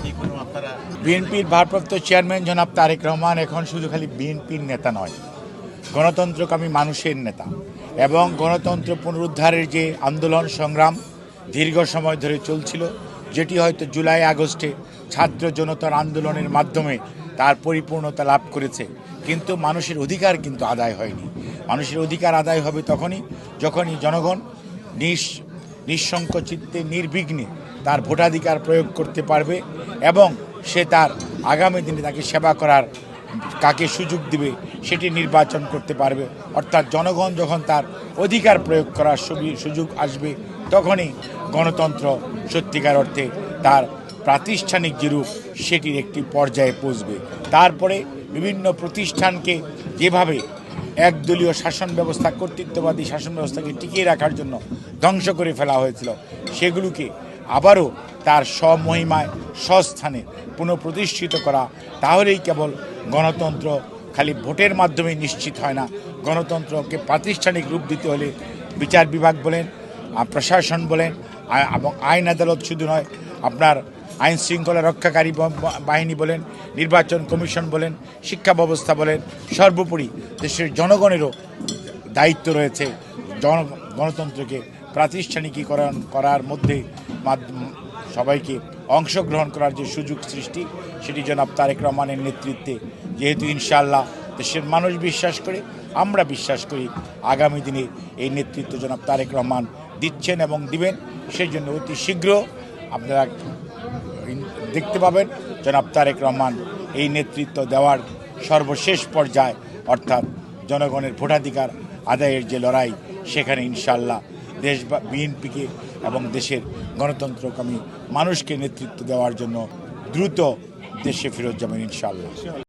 কি আপনারা বিএনপির ভারপ্রাপ্ত চেয়ারম্যান জনাব তারেক রহমান এখন শুধু খালি বিএনপির নেতা নয়, গণতন্ত্রকামী মানুষের নেতা এবং গণতন্ত্র পুনরুদ্ধারের যে আন্দোলন সংগ্রাম দীর্ঘ সময় ধরে চলছিল, যেটি হয়তো জুলাই আগস্টে ছাত্র জনতার আন্দোলনের মাধ্যমে তার পরিপূর্ণতা লাভ করেছে। কিন্তু মানুষের অধিকার কিন্তু আদায় হয়নি। মানুষের অধিকার আদায় হবে তখনই, যখনই জনগণ নিঃ নিঃশঙ্ক চিত্তে নির্বিঘ্নে তার ভোটাধিকার প্রয়োগ করতে পারবে এবং সে তার আগামী দিনে তাকে সেবা করার কাকে সুযোগ দিবে সেটি নির্বাচন করতে পারবে। অর্থাৎ জনগণ যখন তার অধিকার প্রয়োগ করার সুযোগ আসবে, তখনই গণতন্ত্র সত্যিকার অর্থে তার প্রাতিষ্ঠানিক যে রূপ, সেটির একটি পর্যায়ে পৌঁছবে। তারপরে বিভিন্ন প্রতিষ্ঠানকে যেভাবে একদলীয় শাসন ব্যবস্থা, কর্তৃত্ববাদী শাসন ব্যবস্থাকে টিকিয়ে রাখার জন্য ধ্বংস করে ফেলা হয়েছিল। সেগুলোকে আবারও তার স্বমহিমায়, স্বস্থানে পুনঃপ্রতিষ্ঠিত করা, তাহলেই কেবল গণতন্ত্র খালি ভোটের মাধ্যমে নিশ্চিত হয় না। গণতন্ত্রকে প্রাতিষ্ঠানিক রূপ দিতে হলে বিচার বিভাগ বলেন প্রশাসন বলেন এবং আইন আদালত শুধু নয়, আপনার আইন শৃঙ্খলা রক্ষাকারী বাহিনী বলেন, নির্বাচন কমিশন বলেন, শিক্ষা ব্যবস্থা বলেন, সর্বোপরি দেশের জনগণেরও দায়িত্ব রয়েছে জন গণতন্ত্রকে প্রাতিষ্ঠানিকীকরণ করার মধ্যে সবাইকে অংশগ্রহণ করার যে সুযোগ সৃষ্টি, সেটি জনাব তারেক রহমানের নেতৃত্বে। যেহেতু ইনশাআল্লাহ দেশের মানুষ বিশ্বাস করে, আমরা বিশ্বাস করি আগামী দিনে এই নেতৃত্ব জনাব তারেক রহমান দিচ্ছেন এবং দিবেন, সেই জন্য অতি শীঘ্র আপনারা দেখতে পাবেন জনাব তারেক রহমান এই নেতৃত্ব দেওয়ার সর্বশেষ পর্যায়ে, অর্থাৎ জনগণের ভোটাধিকার আদায়ের যে লড়াই, সেখানে ইনশাল্লাহ দেশ বিএনপিকে এবং দেশের গণতন্ত্রকামী মানুষকে নেতৃত্ব দেওয়ার জন্য দ্রুত দেশে ফেরত যাবেন ইনশাল্লাহ